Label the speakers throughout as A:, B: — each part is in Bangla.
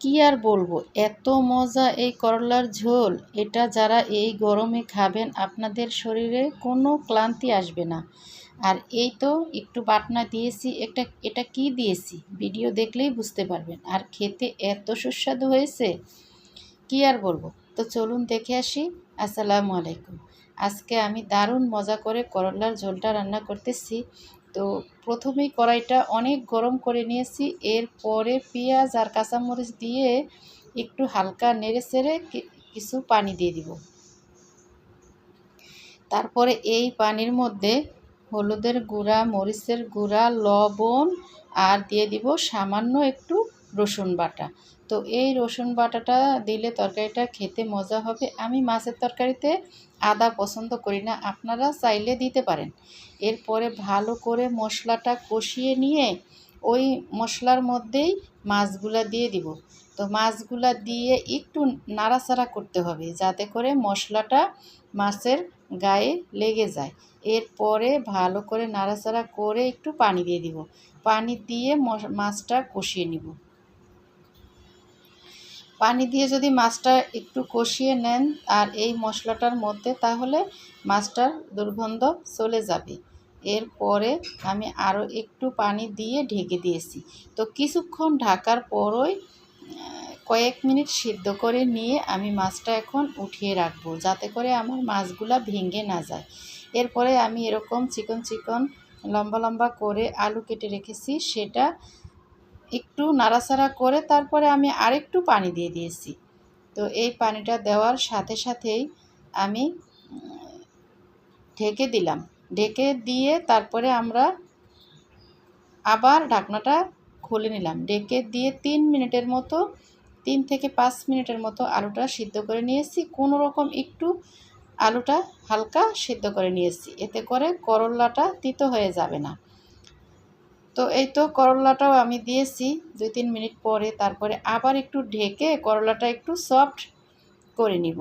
A: কি আর বলব? এত মজা এই করলার ঝোল। এটা যারা এই গরমে খাবেন, আপনাদের শরীরে কোনো ক্লান্তি আসবে না। আর এই তো একটু বাটনা দিয়েছি। একটা, এটা কি দিয়েছি? ভিডিও দেখলেই বুঝতে পারবেন। আর খেতে এত সুস্বাদু হয়েছে, কি আর বলব? তো চলুন দেখে আসি। আসসালামু আলাইকুম। আজকে আমি দারুণ মজা করে করলার ঝোলটা রান্না করতেছি। তো প্রথমেই কড়াইটা অনেক গরম করে নিয়েছি, এরপরে পেঁয়াজ আর কাঁচামরিচ দিয়ে একটু হালকা নেড়ে চেড়ে কিছু পানি দিয়ে দিব। তারপরে এই পানির মধ্যে হলুদের গুঁড়া, মরিচের গুঁড়া, লবণ আর দিয়ে দিব সামান্য একটু রসুন বাটা। তো এই রসুন বাটাটা দিলে তরকারিটা খেতে মজা হবে। আমি মাছের তরকারিতে আদা পছন্দ করি না, আপনারা চাইলে দিতে পারেন। এরপরে ভালো করে মশলাটা কষিয়ে নিয়ে ওই মশলার মধ্যেই মাছগুলা দিয়ে দিব। তো মাছগুলা দিয়ে একটু নাড়াচাড়া করতে হবে যাতে করে মশলাটা মাছের গায়ে লেগে যায়। এরপরে ভালো করে নাড়াচাড়া করে একটু পানি দিয়ে দিব। পানি দিয়ে মাছটা কষিয়ে নিব। পানি দিয়ে যদি মাছটা একটু কষিয়ে নেন আর এই মশলাটার মধ্যে, তাহলে মাছটার দুর্গন্ধ চলে যাবে। এরপরে আমি আরও একটু পানি দিয়ে ঢেকে দিয়েছি। তো কিছুক্ষণ ঢাকার পরই কয়েক মিনিট সিদ্ধ করে নিয়ে আমি মাছটা এখন উঠিয়ে রাখব, যাতে করে আমার মাছগুলা ভেঙে না যায়। এরপরে আমি এরকম চিকন চিকন লম্বা লম্বা করে আলু কেটে রেখেছি, সেটা একটু নাড়াচাড়া করে তারপরে আমি আরেকটু পানি দিয়ে দিয়েছি। তো এই পানিটা দেওয়ার সাথে সাথেই আমি ঢেকে দিলাম। ঢেকে দিয়ে তারপরে আমরা আবার ঢাকনাটা খুলে নিলাম। ঢেকে দিয়ে তিন মিনিটের মতো, তিন থেকে পাঁচ মিনিটের মতো আলুটা সিদ্ধ করে নিয়েছি। কোনো রকম একটু আলুটা হালকা সিদ্ধ করে নিয়েছি। এতে করে করল্লাটা তিতো হয়ে যাবে না। তো এই তো করলাটাও আমি দিয়েছি দুই তিন মিনিট পরে, তারপরে আবার একটু ঢেকে করলাটা একটু সফট করে নিব।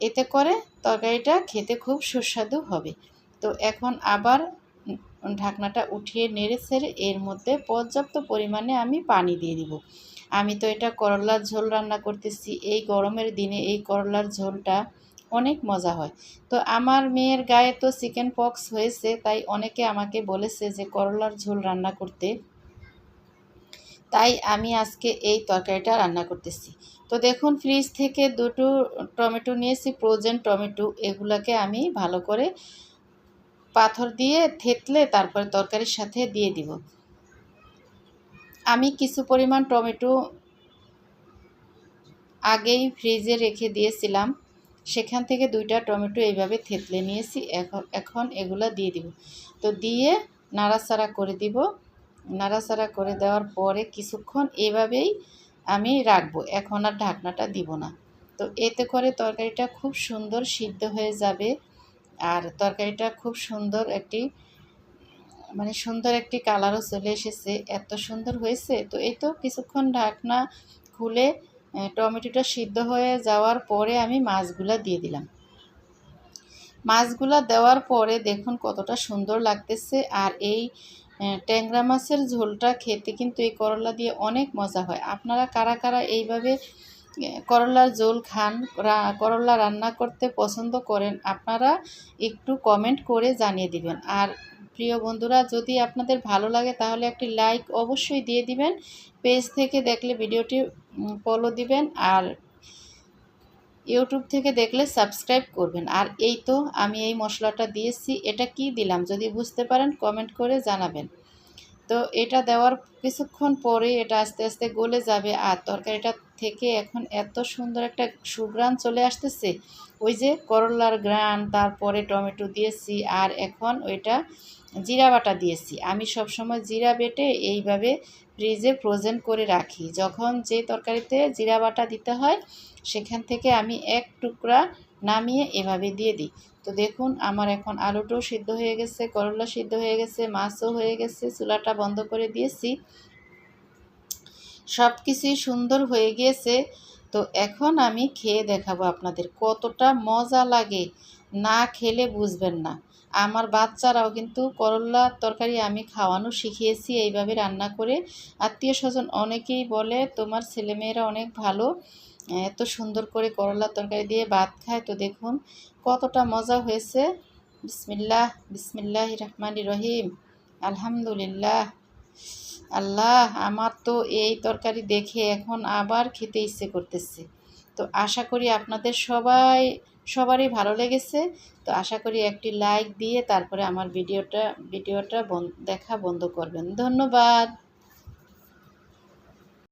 A: এতে করে তরকারিটা খেতে খুব সুস্বাদু হবে। তো এখন আবার ঢাকনাটা উঠিয়ে নেড়ে ছেড়ে এর মধ্যে পর্যাপ্ত পরিমাণে আমি পানি দিয়ে দিব। আমি তো এটা করলার ঝোল রান্না করতেছি, এই গরমের দিনে এই করলার ঝোলটা অনেক মজা হয়। তো আমার মেয়ের গায়ে তো চিকেন পক্স হয়েছে, তাই অনেকে আমাকে বলেছে যে করলার ঝোল রান্না করতে। তাই আমি আজকে এই তরকারিটা রান্না করতেছি। তো দেখুন, ফ্রিজ থেকে দুটো টমেটো নিয়েছি ফ্রোজেন টমেটো, এগুলাকে আমি ভালো করে পাথর দিয়ে থেতলে তারপরে তরকারির সাথে দিয়ে দিব। আমি কিছু পরিমাণ টমেটো আগেই ফ্রিজে রেখে দিয়েছিলাম। সেখান থেকে দুইটা টমেটো এইভাবে থেতলে নিয়েছি, এখন এখন এগুলো দিয়ে দিব। তো দিয়ে নাড়াচাড়া করে দিব। নাড়াচাড়া করে দেওয়ার পরে কিছুক্ষণ এভাবেই আমি রাখব। এখন আর ঢাকনাটা দিব না। তো এতে করে তরকারিটা খুব সুন্দর সিদ্ধ হয়ে যাবে। আর তরকারিটা খুব সুন্দর একটি মানে সুন্দর একটি কালারও চলে এসেছে। এত সুন্দর হয়েছে। তো এই তো কিছুক্ষণ ঢাকনা খুলে টমেটোটা সিদ্ধ হয়ে যাওয়ার পরে আমি মাছগুলা দিয়ে দিলাম। মাছগুলা দেওয়ার পরে দেখুন কতটা সুন্দর লাগতেছে, আর এই ট্যাংরা মাছের ঝোলটা খেতে কিন্তু এই করলা দিয়ে অনেক মজা হয়। আপনারা কারা কারা এইভাবে করলার ঝোল খান করলা রান্না করতে পছন্দ করেন, আপনারা একটু কমেন্ট করে জানিয়ে দিবেন। আর প্রিয় বন্ধুরা, যদি আপনাদের ভালো লাগে তাহলে একটি লাইক অবশ্যই দিয়ে দিবেন, পেজ থেকে দেখলে ভিডিওটি ফলো দিবেন আর ইউটিউব থেকে দেখলে সাবস্ক্রাইব করবেন। আর এই তো আমি এই মশলাটা দিয়েছি, এটা কি দিলাম যদি বুঝতে পারেন কমেন্ট করে জানাবেন। তো এটা দেওয়ার কিছুক্ষণ পরে এটা আস্তে আস্তে গলে যাবে আর তরকারিটা থেকে এখন এত সুন্দর একটা সুগ্রান চলে আসতেছে। ওই যে করলার গ্রান তারপরে টমেটো দিয়েছি আর এখন ওইটা জিরা বাটা দিয়েছি। আমি সব সময় জিরা বেটে এইভাবে ফ্রিজে ফ্রোজেন করে রাখি। যখন যে তরকারিতে জিরা বাটা দিতে হয়, সেখান থেকে আমি এক টুকরা নামিয়ে এভাবে দিয়ে দিই। তো দেখুন, আমার এখন আলুটাও সিদ্ধ হয়ে গেছে, করলা সিদ্ধ হয়ে গেছে, মাছও হয়ে গেছে, চুলাটা বন্ধ করে দিয়েছি। সব কিছুই সুন্দর হয়ে গিয়েছে। তো এখন আমি খেয়ে দেখাবো আপনাদের কতটা মজা লাগে। না খেলে বুঝবেন না। আমার বাচ্চারাও কিন্তু করল্লার তরকারি আমি খাওয়ানো শিখিয়েছি, এইভাবে রান্না করে। আত্মীয় স্বজন অনেকেই বলে, তোমার ছেলেমেয়েরা অনেক ভালো, এত সুন্দর করে করলার তরকারি দিয়ে ভাত খায়, তো দেখুন কতটা মজা হয়েছে। বিসমিল্লাহ বিসমিল্লাহ রহমান রহিম, আলহামদুলিল্লাহ। আল্লাহ, আমার তো এই তরকারি দেখে এখন আবার খেতে ইচ্ছে করতেছে। তো আশা করি আপনাদের সবাই, সবারই ভালো লেগেছে। তো আশা করি একটি লাইক দিয়ে তারপরে আমার ভিডিওটা ভিডিওটা দেখা বন্ধ করবেন। ধন্যবাদ!